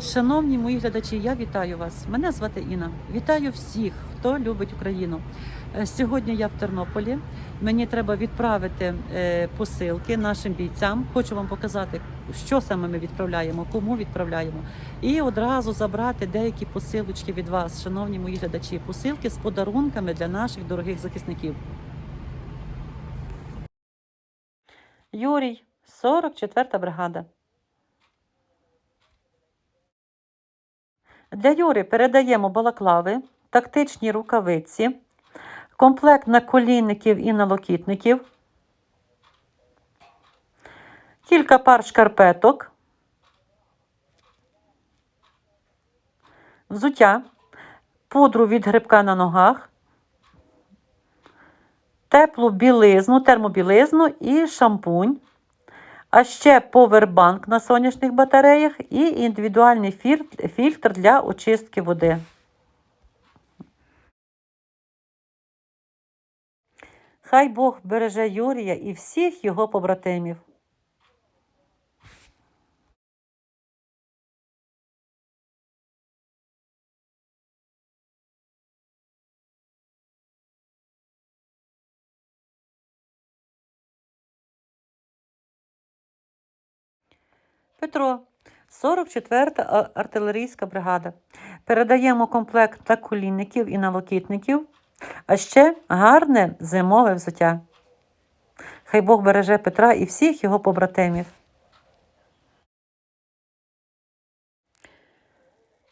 Шановні мої глядачі, я вітаю вас. Мене звати Інна. Вітаю всіх, хто любить Україну. Е, Сьогодні я в Тернополі. Мені треба відправити е, посилки нашим бійцям. Хочу вам показати, що саме ми відправляємо, кому відправляємо, і одразу забрати деякі посилочки від вас, шановні мої глядачі. Посилки з подарунками для наших дорогих захисників. Юрій, 44 бригада. Для Юри передаємо балаклави, тактичні рукавиці, комплект наколінників і налокітників, кілька пар шкарпеток, взуття, пудру від грибка на ногах, теплу білизну, термобілизну і шампунь. А ще повербанк на сонячних батареях і індивідуальний фільтр для очистки води. Хай Бог береже Юрія і всіх його побратимів. Петро, 44-та артилерійська бригада. Передаємо комплект наколінників і налокітників, а ще гарне зимове взуття. Хай Бог береже Петра і всіх його побратимів.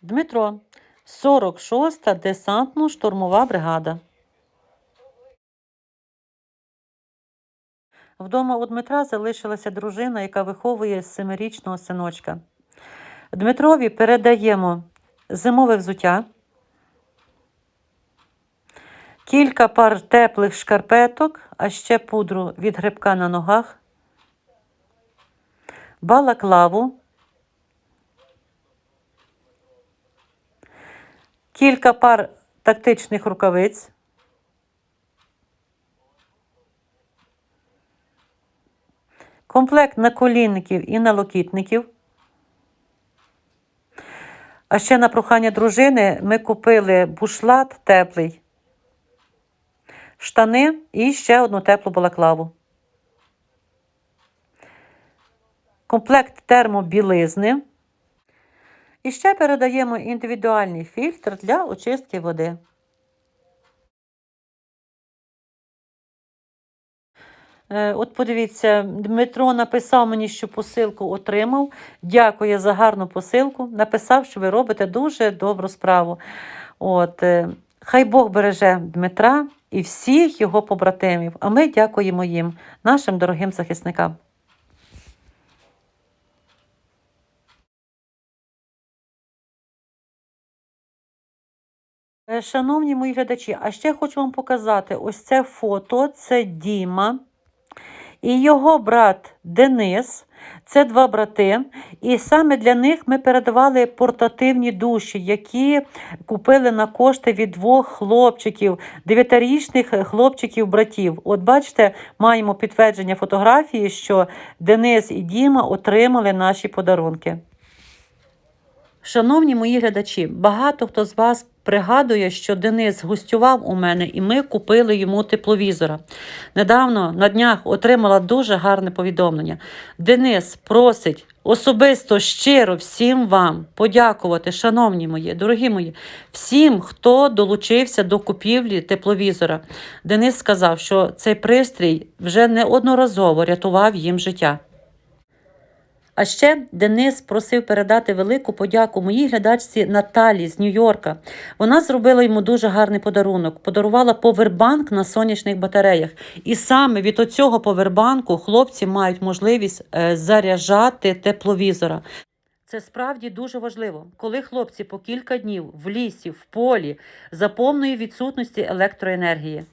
Дмитро, 46-та десантно-штурмова бригада. Вдома у Дмитра залишилася дружина, яка виховує семирічного синочка. Дмитрові передаємо зимове взуття, кілька пар теплих шкарпеток, а ще пудру від грибка на ногах, балаклаву, кілька пар тактичних рукавиць. Комплект наколінників і налокітників. А ще на прохання дружини ми купили бушлат теплий, штани і ще одну теплу балаклаву. Комплект термобілизни. І ще передаємо індивідуальний фільтр для очистки води. От подивіться, Дмитро написав мені, що посилку отримав. Дякую за гарну посилку. Написав, що ви робите дуже добру справу. От, е, хай Бог береже Дмитра і всіх його побратимів. А ми дякуємо їм, нашим дорогим захисникам. Е, Шановні мої глядачі, а ще хочу вам показати ось це фото. Це Діма і його брат Денис. Це два брати. І саме для них ми передавали портативні душі, які купили на кошти від двох хлопчиків, дев'ятирічних хлопчиків-братів. От бачите, маємо підтвердження фотографії, що Денис і Діма отримали наші подарунки. Шановні мої глядачі, багато хто з вас пригадує, що Денис гостював у мене, і ми купили йому тепловізора. Недавно на днях отримала дуже гарне повідомлення. Денис просить особисто щиро всім вам подякувати, шановні мої, дорогі мої, всім, хто долучився до купівлі тепловізора. Денис сказав, що цей пристрій вже неодноразово рятував їм життя. А ще Денис просив передати велику подяку моїй глядачці Наталі з Нью-Йорка. Вона зробила йому дуже гарний подарунок. Подарувала повербанк на сонячних батареях. І саме від оцього повербанку хлопці мають можливість е, заряджати тепловізора. Це справді дуже важливо, коли хлопці по кілька днів в лісі, в полі за повної відсутності електроенергії.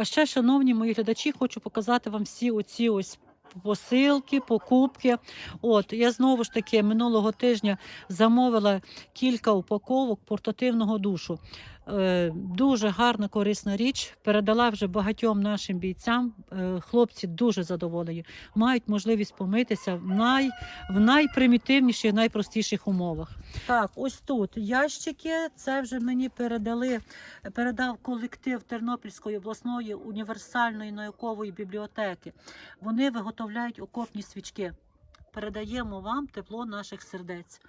А ще, шановні мої глядачі, хочу показати вам всі оці ось посилки, покупки. От я знову ж таки минулого тижня замовила кілька упаковок портативного душу. Е, Дуже гарна корисна річ. Передала вже багатьом нашим бійцям. Е, Хлопці дуже задоволені. Мають можливість помитися в, най, в найпримітивніших, найпростіших умовах. Так, ось тут ящики. Це вже мені передали, передав колектив Тернопільської обласної універсальної наукової бібліотеки. Вони виготовляють окопні свічки. Передаємо вам тепло наших сердець.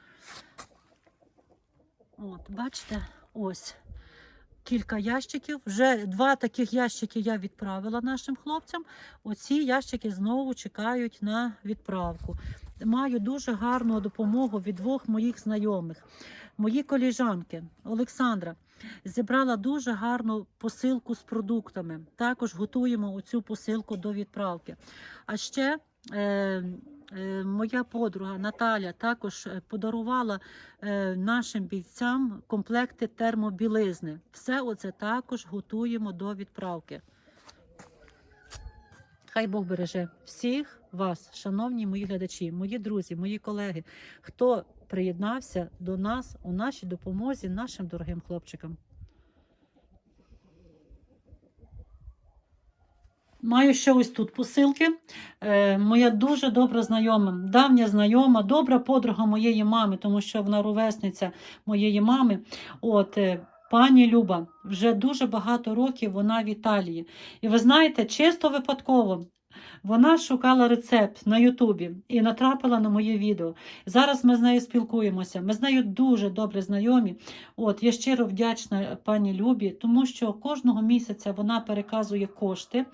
От, бачите, ось кілька ящиків. Вже два таких ящики я відправила нашим хлопцям. Оці ящики знову чекають на відправку. Маю дуже гарну допомогу від двох моїх знайомих. Мої коліжанки Олександра зібрала дуже гарну посилку з продуктами. Також готуємо оцю посилку до відправки. А ще е, моя подруга Наталя також е, подарувала е, нашим бійцям комплекти термобілизни. Все оце також готуємо до відправки. Хай Бог береже всіх вас, шановні мої глядачі, мої друзі, мої колеги, хто приєднався до нас у нашій допомозі нашим дорогим хлопчикам. Маю ще ось тут посилки. Е, моя дуже добра знайома, давня знайома, добра подруга моєї мами, тому що вона ровесниця моєї мами. От, е, пані Люба, вже дуже багато років вона в Італії. І ви знаєте, чисто випадково. Вона шукала рецепт на Ютубі і натрапила на моє відео. Зараз ми з нею спілкуємося. Ми з нею дуже добре знайомі. От я щиро вдячна пані Любі, тому що кожного місяця вона переказує кошти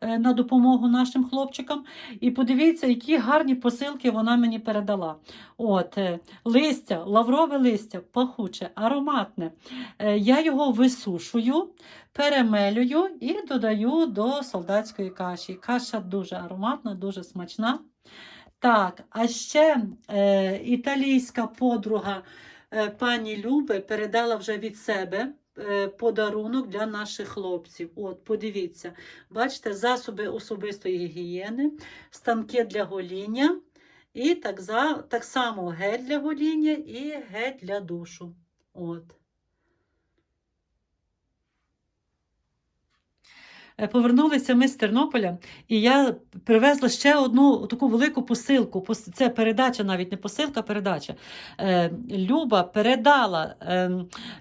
е, на допомогу нашим хлопчикам. І подивіться, які гарні посилки вона мені передала. От е, листя, лаврове листя, пахуче, ароматне. Е, Я його висушую, перемелюю і додаю до солдатської каші. Каша дуже ароматна, дуже смачна. Так, а ще е, італійська подруга е, пані Люби передала вже від себе е, подарунок для наших хлопців. От, подивіться, бачите, засоби особистої гігієни, станки для гоління, і так, за, так само гель для гоління і гель для душу. От. Повернулися ми з Тернополя, і я привезла ще одну таку велику посилку. Це передача, навіть не посилка, а передача. Е, Люба передала е,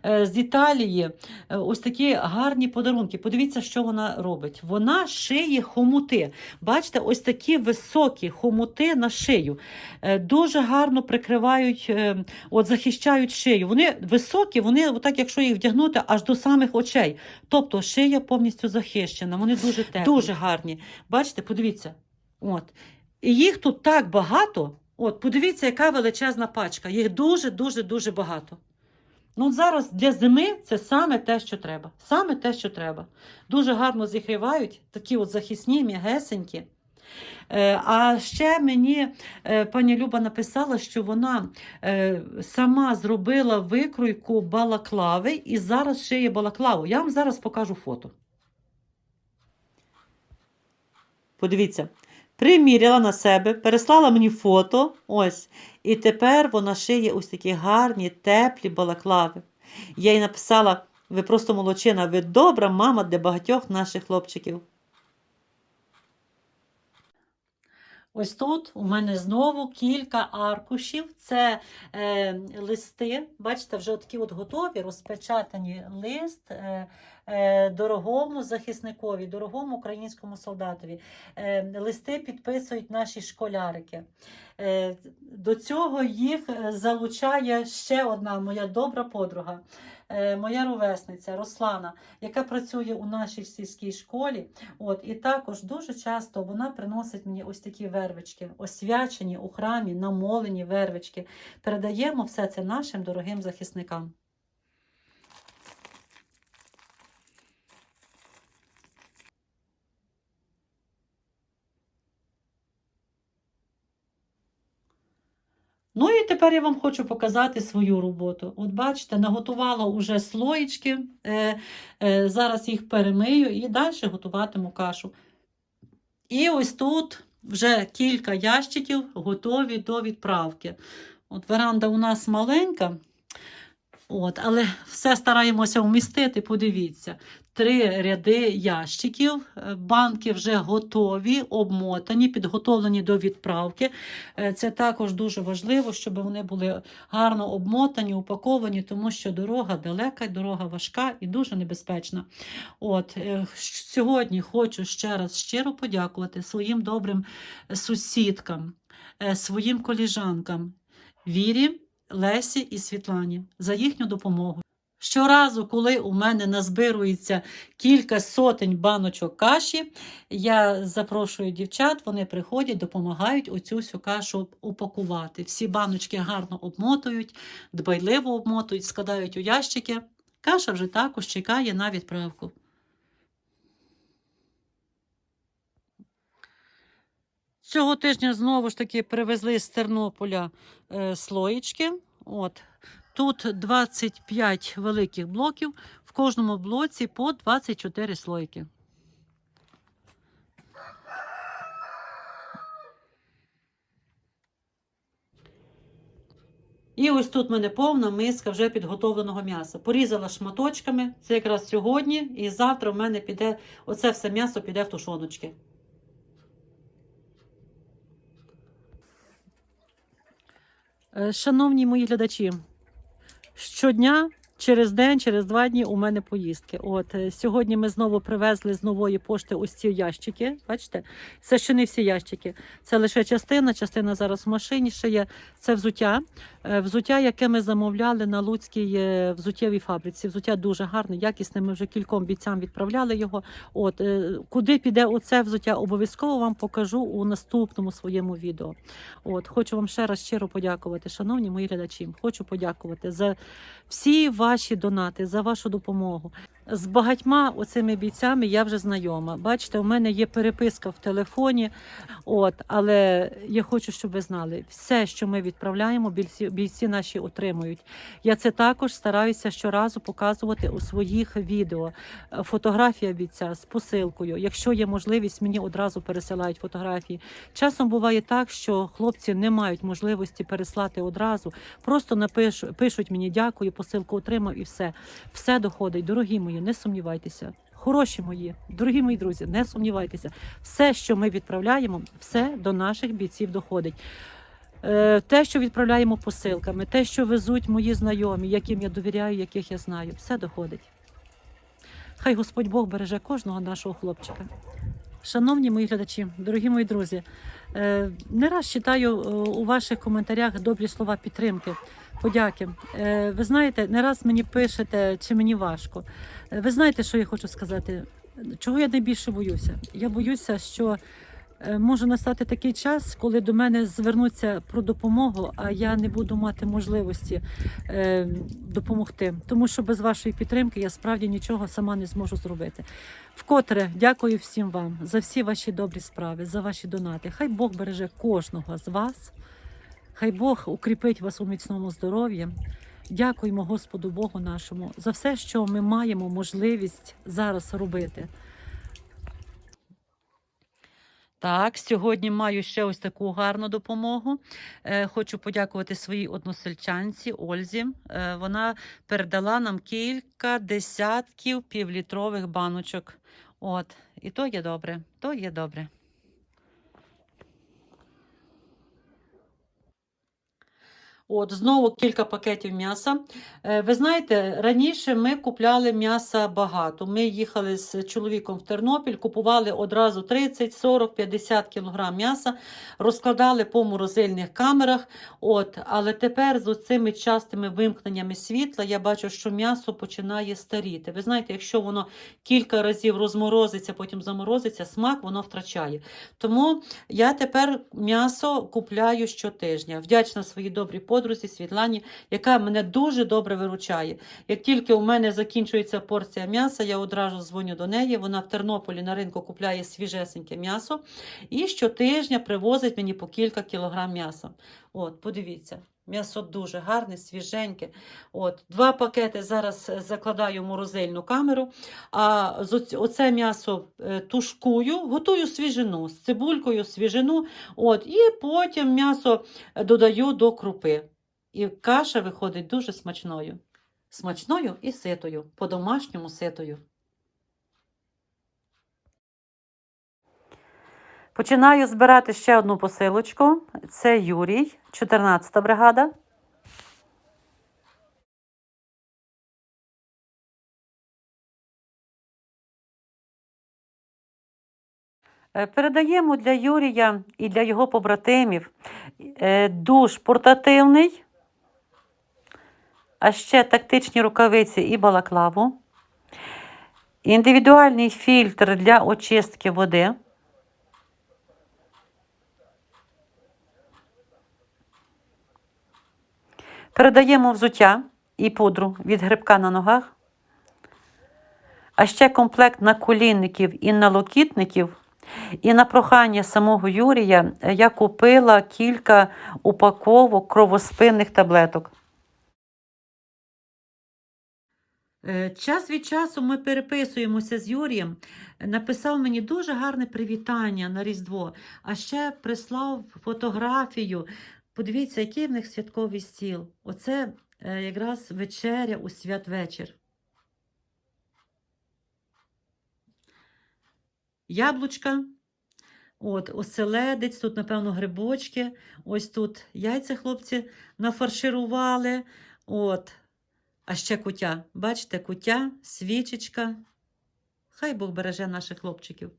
е, з Італії е, ось такі гарні подарунки. Подивіться, що вона робить. Вона шиє хомути. Бачите, ось такі високі хомути на шию. Е, Дуже гарно прикривають, е, от захищають шию. Вони високі, вони, отак, якщо їх вдягнути, аж до самих очей. Тобто шия повністю захищена. Вони дуже теплі. Дуже гарні. Бачите, подивіться. От. І їх тут так багато. От, подивіться, яка величезна пачка. Їх дуже, дуже, багато. Ну, зараз для зими це саме те, що треба. Саме те, що треба. Дуже гарно зігрівають, такі от захисні, м'ягесенькі. Е, А ще мені е, пані Люба написала, що вона е, сама зробила викройку балаклави і зараз шиє балаклаву. Я вам зараз покажу фото. Подивіться, приміряла на себе, переслала мені фото. Ось. І тепер вона шиє ось такі гарні, теплі балаклави. Я їй написала: ви просто молодчина, ви добра мама для багатьох наших хлопчиків. Ось тут у мене знову кілька аркушів. Це е, листи. Бачите, вже такі от готові, розпечатані лист е, дорогому захисникові, дорогому українському солдатові. Е, листи підписують наші школярики. Е, до цього їх е, залучає ще одна моя добра подруга, е, моя ровесниця Руслана, яка працює у нашій сільській школі. От, і також дуже часто вона приносить мені ось такі вервички, освячені у храмі, намолені вервички. Передаємо все це нашим дорогим захисникам. Ну і тепер я вам хочу показати свою роботу. От бачите, наготувала уже слоєчки, е, е, зараз їх перемию і далі готуватиму кашу. І ось тут вже кілька ящиків готові до відправки. От веранда у нас маленька. От, але все стараємося вмістити. Подивіться, три ряди ящиків, е, банки вже готові, обмотані, підготовлені до відправки. Е, Це також дуже важливо, щоб вони були гарно обмотані, упаковані, тому що дорога далека, дорога важка і дуже небезпечна. От е, сьогодні хочу ще раз щиро подякувати своїм добрим сусідкам, своїм коліжанкам Вірі, Лесі і Світлані за їхню допомогу. Щоразу, коли у мене назбирується кілька сотень баночок каші, я запрошую дівчат, вони приходять, допомагають оцю всю кашу упакувати. Всі баночки гарно обмотують, дбайливо обмотують, складають у ящики. Каша вже також чекає на відправку. Цього тижня знову ж таки привезли з Тернополя е, слоєчки. От. Тут 25 великих блоків, в кожному блоці по 24 слойки. І ось тут в мене повна миска вже підготовленого м'яса. Порізала шматочками. Це якраз сьогодні, і завтра в мене піде оце все м'ясо піде в тушоночки. Е, Шановні мої глядачі, щодня, через день, через два дні у мене поїздки. От е, сьогодні ми знову привезли з нової пошти ось ці ящики. Бачите, це ще не всі ящики. Це лише частина. Частина зараз в машині ще є. Це взуття. Е, Взуття, яке ми замовляли на Луцькій е, взуттєвій фабриці. Взуття дуже гарне, якісне. Ми вже кільком бійцям відправляли його. От куди піде оце взуття, обов'язково вам покажу у наступному своєму відео. От хочу вам ще раз щиро подякувати, шановні мої глядачі. Хочу подякувати за всі ваші донати, за вашу допомогу. З багатьма оцими бійцями я вже знайома. Бачите, у мене є переписка в телефоні. От, але я хочу, щоб ви знали, все, що ми відправляємо, бійці, бійці наші отримують. Я це також стараюся щоразу показувати у своїх відео. Фотографія бійця з посилкою. Якщо є можливість, мені одразу пересилають фотографії. Часом буває так, що хлопці не мають можливості переслати одразу. Просто напиш, пишуть мені дякую, посилку отримав і все. Все доходить. Дорогі мої, не сумнівайтеся. Хороші мої, дорогі мої друзі, не сумнівайтеся. Все, що ми відправляємо, все до наших бійців доходить. Е, Те, що відправляємо посилками, те, що везуть мої знайомі, яким я довіряю, яких я знаю, все доходить. Хай Господь Бог береже кожного нашого хлопчика. Шановні мої глядачі, дорогі мої друзі, е, не раз читаю е, у ваших коментарях добрі слова підтримки, подяки. Е, Ви знаєте, не раз мені пишете, чи мені важко. Е, Ви знаєте, що я хочу сказати? Чого я найбільше боюся? Я боюся, що е, може настати такий час, коли до мене звернуться про допомогу, а я не буду мати можливості допомогти. Тому що без вашої підтримки я справді нічого сама не зможу зробити. Вкотре дякую всім вам за всі ваші добрі справи, за ваші донати. Хай Бог береже кожного з вас. Хай Бог укріпить вас у міцному здоров'ї. Дякуємо Господу Богу нашому за все, що ми маємо можливість зараз робити. Так, сьогодні маю ще ось таку гарну допомогу. Е, хочу подякувати своїй односельчанці Ользі. Е, вона передала нам кілька десятків півлітрових баночок. От, і то є добре, то є добре. От, знову кілька пакетів м'яса. Е, Ви знаєте, раніше ми купляли м'яса багато. Ми їхали з чоловіком в Тернопіль, купували одразу 30, 40, 50 кг м'яса, розкладали по морозильних камерах. От, але тепер з цими частими вимкненнями світла я бачу, що м'ясо починає старіти. Ви знаєте, якщо воно кілька разів розморозиться, потім заморозиться, смак воно втрачає. Тому я тепер м'ясо купляю щотижня. Вдячна своїй добрій подрузі Світлані, яка мене дуже добре виручає. Як тільки у мене закінчується порція м'яса, я одразу дзвоню до неї. Вона в Тернополі на ринку купляє свіжесеньке м'ясо і щотижня привозить мені по кілька кілограм м'яса. От, подивіться. М'ясо дуже гарне, свіженьке. От, Два пакети зараз е, закладаю в морозильну камеру. А оце м'ясо е, тушкую, готую свіжину з цибулькою, свіжину. От, і потім м'ясо додаю до крупи. І каша виходить дуже смачною. Смачною і ситою, по-домашньому ситою. Починаю збирати ще одну посилочку. Це Юрій, 14-та бригада. Е, Передаємо для Юрія і для його побратимів е, душ портативний, а ще тактичні рукавиці і балаклаву, індивідуальний фільтр для очистки води. Передаємо взуття і пудру від грибка на ногах, а ще комплект наколінників і налокітників. І на прохання самого Юрія я купила кілька упаковок кровоспинних таблеток. Е, Час від часу ми переписуємося з Юрієм. Написав мені дуже гарне привітання на Різдво, а ще прислав фотографію. Подивіться, який в них святковий стіл. Оце е, якраз вечеря у святвечір. Яблучка, от, оселедець, тут, напевно, грибочки. Ось тут яйця хлопці нафарширували. От. А ще кутя. Бачите, кутя, свічечка. Хай Бог береже наших хлопчиків.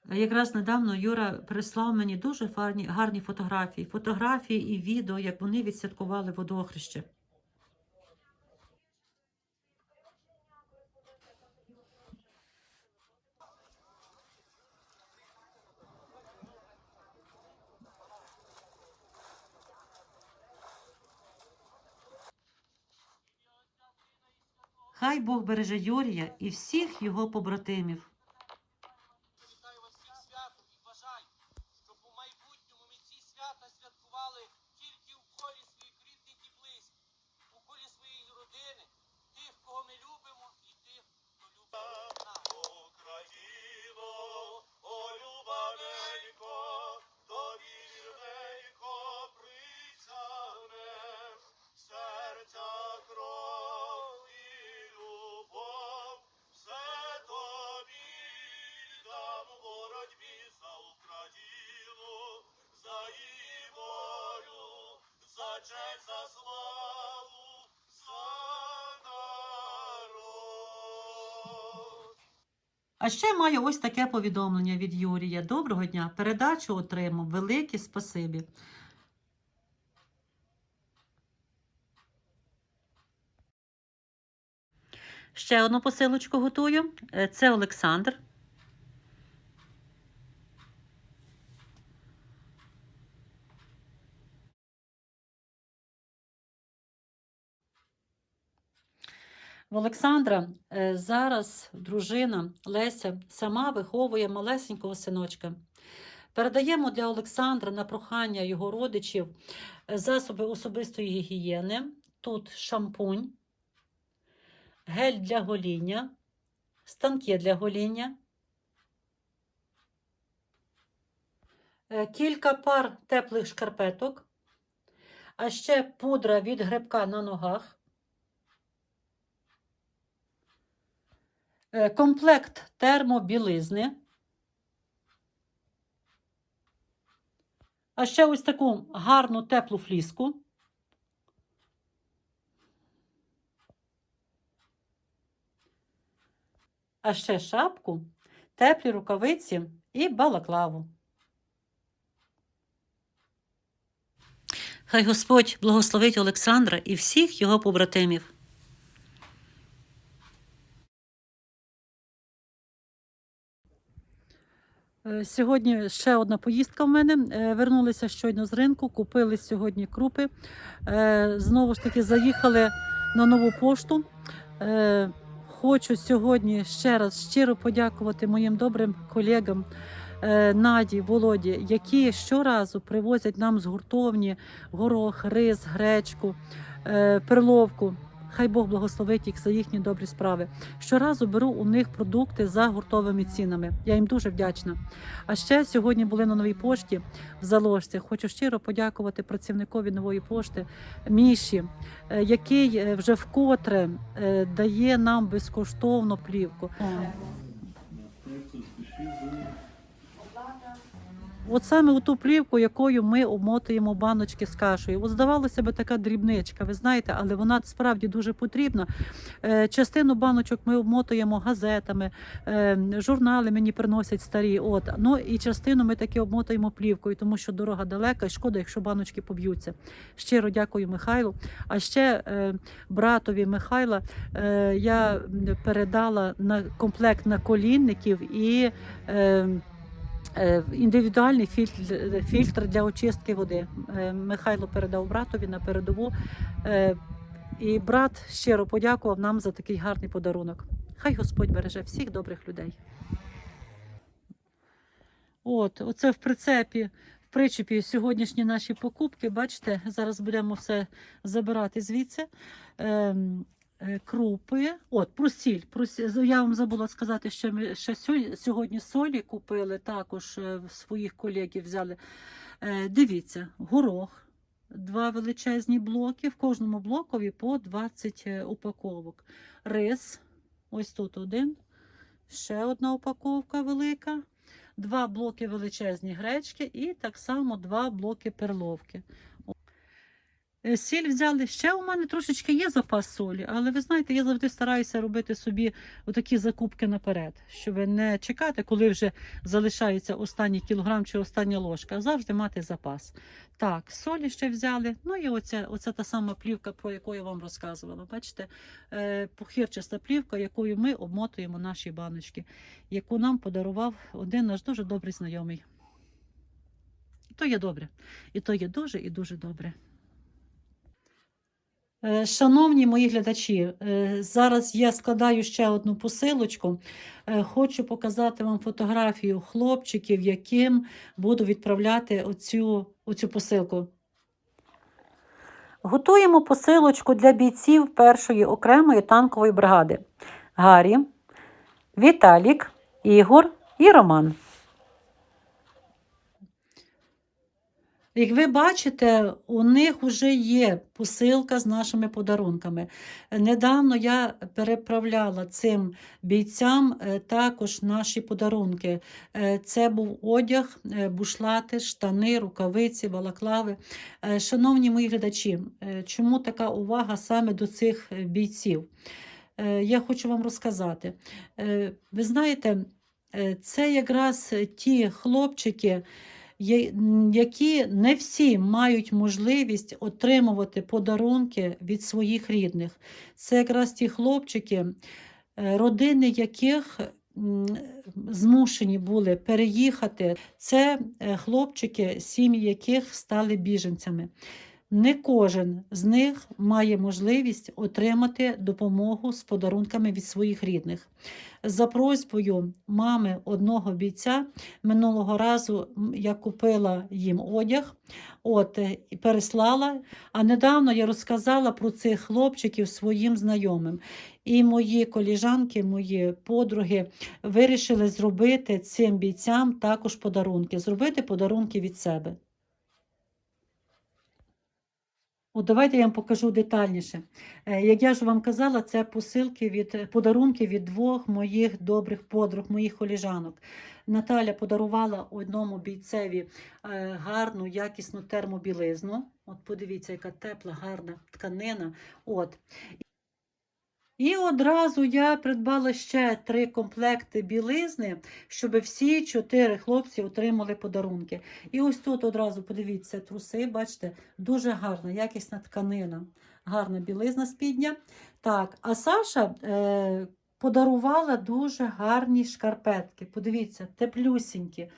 А Якраз недавно Юра прислав мені дуже гарні, гарні фотографії. Фотографії і відео, як вони відсвяткували водохреще. Хай Бог береже Юрія і всіх його побратимів. А ще маю ось таке повідомлення від Юрія. Доброго дня. Передачу отримав. Велике спасибі. Ще одну посилочку готую. Е, Це Олександр. В Олександра е, зараз дружина Леся сама виховує малесенького синочка. Передаємо для Олександра на прохання його родичів е, засоби особистої гігієни. Тут шампунь, гель для гоління, станки для гоління, е, кілька пар теплих шкарпеток, а ще пудра від грибка на ногах. Е, комплект термобілизни. А ще ось таку гарну теплу фліску. А ще шапку, теплі рукавиці і балаклаву. Хай Господь благословить Олександра і всіх його побратимів. Сьогодні ще одна поїздка в мене. Е, Вернулися щойно з ринку, купили сьогодні крупи. Е, Знову ж таки, заїхали на нову пошту. Е, Хочу сьогодні ще раз щиро подякувати моїм добрим колегам е, Наді, Володі, які щоразу привозять нам з гуртовні горох, рис, гречку, е, перловку. Хай Бог благословить їх за їхні добрі справи. Щоразу беру у них продукти за гуртовими цінами. Я їм дуже вдячна. А ще сьогодні були на новій пошті в заложці. Хочу щиро подякувати працівникові нової пошти Міші, е, який е, вже вкотре е, дає нам безкоштовно плівку. От саме у ту плівку, якою ми обмотуємо баночки з кашею. От здавалося б, така дрібничка, ви знаєте, але вона справді дуже потрібна. Е, Частину баночок ми обмотуємо газетами, е, журнали мені приносять старі. От ну і частину ми таки обмотуємо плівкою, тому що дорога далека, і шкода, якщо баночки поб'ються. Щиро дякую Михайлу. А ще е, братові Михайла я передала на комплект наколінників і. Е, Е, Індивідуальний фільтр, фільтр для очистки води. Е, Михайло передав братові на передову. Е, І брат щиро подякував нам за такий гарний подарунок. Хай Господь береже всіх добрих людей. От, оце в прицепі, в причепі сьогоднішні наші покупки. Бачите, зараз будемо все забирати звідси. Е, Крупи, от про сіль. Про сіль. Я вам забула сказати, що ми ще сьогодні солі купили, також е, своїх колегів взяли. Е, Дивіться, горох, два величезні блоки, в кожному блокові по 20 е, упаковок. Рис, ось тут один, ще одна упаковка велика, два блоки величезні гречки і так само два блоки перловки. Е, Сіль взяли. Ще у мене трошечки є запас солі, але ви знаєте, я завжди стараюся робити собі отакі закупки наперед, щоб не чекати, коли вже залишається останній кілограм чи остання ложка, а завжди мати запас. Так, солі ще взяли. Ну і оця, оця та сама плівка, про яку я вам розказувала. Бачите, е, похирчаста плівка, якою ми обмотуємо наші баночки, яку нам подарував один наш дуже добрий знайомий. І то є добре. І то є дуже і дуже добре. Е, Шановні мої глядачі, е, зараз я складаю ще одну посилочку. Е, Хочу показати вам фотографію хлопчиків, яким буду відправляти оцю, оцю посилку. Готуємо посилочку для бійців першої окремої танкової бригади. Гаррі, Віталік, Ігор і Роман. Як ви бачите, у них вже є посилка з нашими подарунками. Недавно я переправляла цим бійцям е, також наші подарунки. Е, Це був одяг, е, бушлати, штани, рукавиці, балаклави. Шановні мої глядачі, чому така увага саме до цих бійців? Я хочу вам розказати. Ви знаєте, це якраз ті хлопчики, які не всі мають можливість отримувати подарунки від своїх рідних. Це якраз ті хлопчики, е, родини яких змушені були переїхати. Це е, хлопчики, сім'ї яких стали біженцями. Не кожен з них має можливість отримати допомогу з подарунками від своїх рідних. За просьбою мами одного бійця минулого разу я купила їм одяг, от е, і переслала. А недавно я розказала про цих хлопчиків своїм знайомим. І мої коліжанки, мої подруги вирішили зробити цим бійцям також подарунки, зробити подарунки від себе. От давайте я вам покажу детальніше. Е, Як я ж вам казала, це посилки від подарунки від двох моїх добрих подруг, моїх коліжанок. Наталя подарувала одному бійцеві е, гарну, якісну термобілизну. От подивіться, яка тепла, гарна тканина. От. І одразу я придбала ще три комплекти білизни, щоб всі чотири хлопці отримали подарунки. І ось тут одразу подивіться труси, бачите, дуже гарна, якісна тканина, гарна білизна спідня. Так, а Саша е, подарувала дуже гарні шкарпетки. Подивіться, теплюсінькі,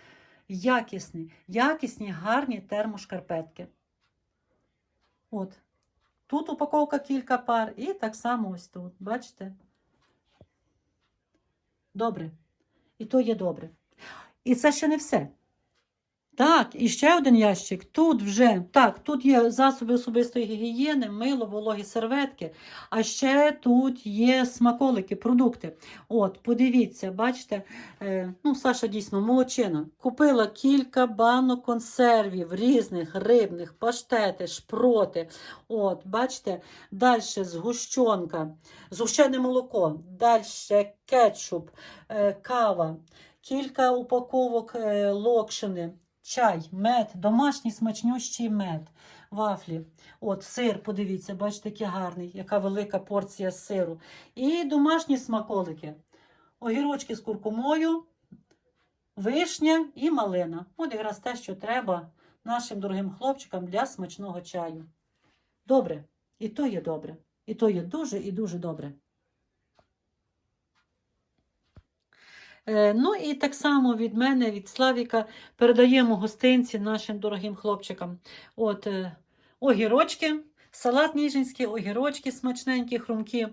якісні, якісні, гарні термошкарпетки. От. Тут упаковка кілька пар, і так само ось тут. Бачите? Добре. І то є добре. І це ще не все. Так, і ще один ящик. Тут вже так, тут є засоби особистої гігієни, мило, вологі серветки. А ще тут є смаколики, продукти. От, подивіться, бачите, е, ну, Саша дійсно молодчина. Купила кілька банок консервів різних, рибних, паштети, шпроти. От, бачите, далі згущенка, згущене молоко, далі кетчуп, е, кава, кілька упаковок е, локшини. Чай, мед, домашній смачнющий мед, вафлі. От, сир, подивіться, бачите, який гарний, яка велика порція сиру. І домашні смаколики. Огірочки з куркумою, вишня і малина. От якраз те, що треба нашим дорогим хлопчикам для смачного чаю. Добре, і то є добре. І то є дуже і дуже добре. Ну і так само від мене, від Славіка, передаємо гостинці нашим дорогим хлопчикам. От е, огірочки, салат ніжинський, огірочки смачненькі, хрумкі,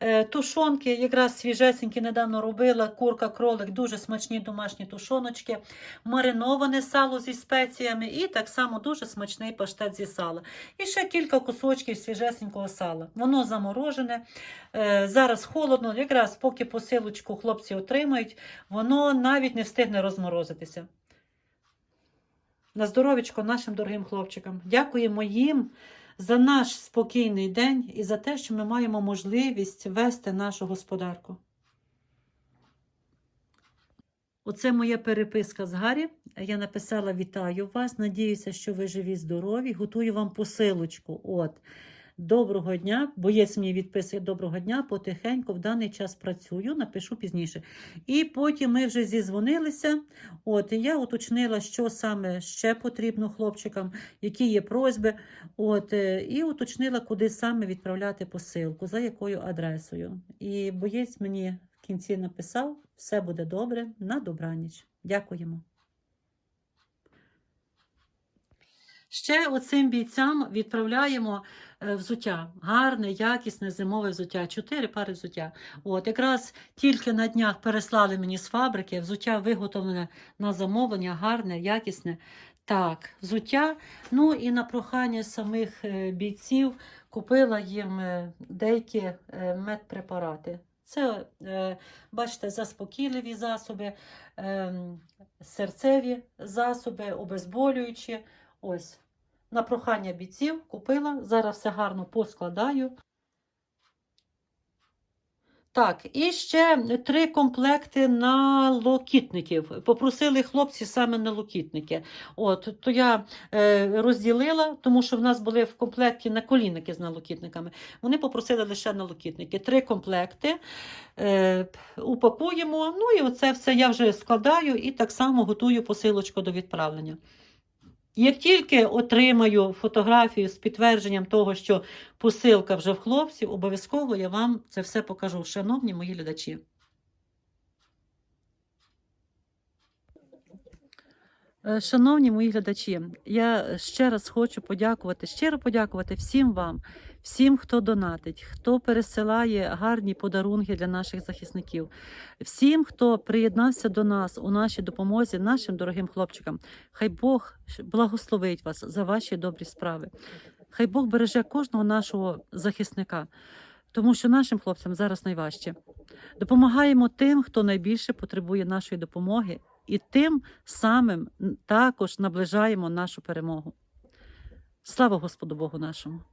е, тушонки, якраз свіжесенькі недавно робила, курка, кролик, дуже смачні домашні тушоночки, мариноване сало зі спеціями і так само дуже смачний паштет зі сала. І ще кілька кусочків свіжесенького сала. Воно заморожене. Е, Зараз холодно, якраз поки посилочку хлопці отримають, воно навіть не встигне розморозитися. На здоров'ячко нашим дорогим хлопчикам. Дякуємо їм за наш спокійний день і за те, що ми маємо можливість вести нашу господарку. Оце моя переписка з Гаррі. Я написала: Вітаю вас. Надіюся, що ви живі, здорові. Готую вам посилочку. От. Доброго дня. Боєць мені відписує доброго дня. Потихеньку в даний час працюю, напишу пізніше. І потім ми вже зізвонилися. От, я уточнила, що саме ще потрібно хлопчикам, які є просьби. От, е, і уточнила, куди саме відправляти посилку, за якою адресою. І боєць мені в кінці написав: все буде добре, на добраніч. Дякуємо. Ще оцим бійцям відправляємо е, взуття. Гарне, якісне зимове взуття. Чотири пари взуття. От, якраз тільки на днях переслали мені з фабрики. Взуття виготовлене на замовлення, гарне, якісне. Так, взуття. Ну і на прохання самих е, бійців купила їм е, деякі медпрепарати. Це, бачите, заспокійливі засоби, е, серцеві засоби, обезболюючі. Ось. На прохання бійців купила. Зараз все гарно поскладаю. Так, і ще три комплекти на локітників. Попросили хлопці саме на локітники. От, то я е, розділила, тому що в нас були в комплекті наколінники з налокітниками. Вони попросили лише налокітники. Три комплекти. Е, упакуємо. Ну і оце все я вже складаю і так само готую посилочку до відправлення. Як тільки отримаю фотографію з підтвердженням того, що посилка вже в хлопців, обов'язково я вам це все покажу, шановні мої глядачі. Е, Шановні мої глядачі, я ще раз хочу подякувати, щиро подякувати всім вам, всім, хто донатить, хто пересилає гарні подарунки для наших захисників, всім, хто приєднався до нас у нашій допомозі, нашим дорогим хлопчикам. Хай Бог благословить вас за ваші добрі справи. Хай Бог береже кожного нашого захисника, тому що нашим хлопцям зараз найважче. Допомагаємо тим, хто найбільше потребує нашої допомоги, і тим самим також наближаємо нашу перемогу. Слава Господу Богу нашому!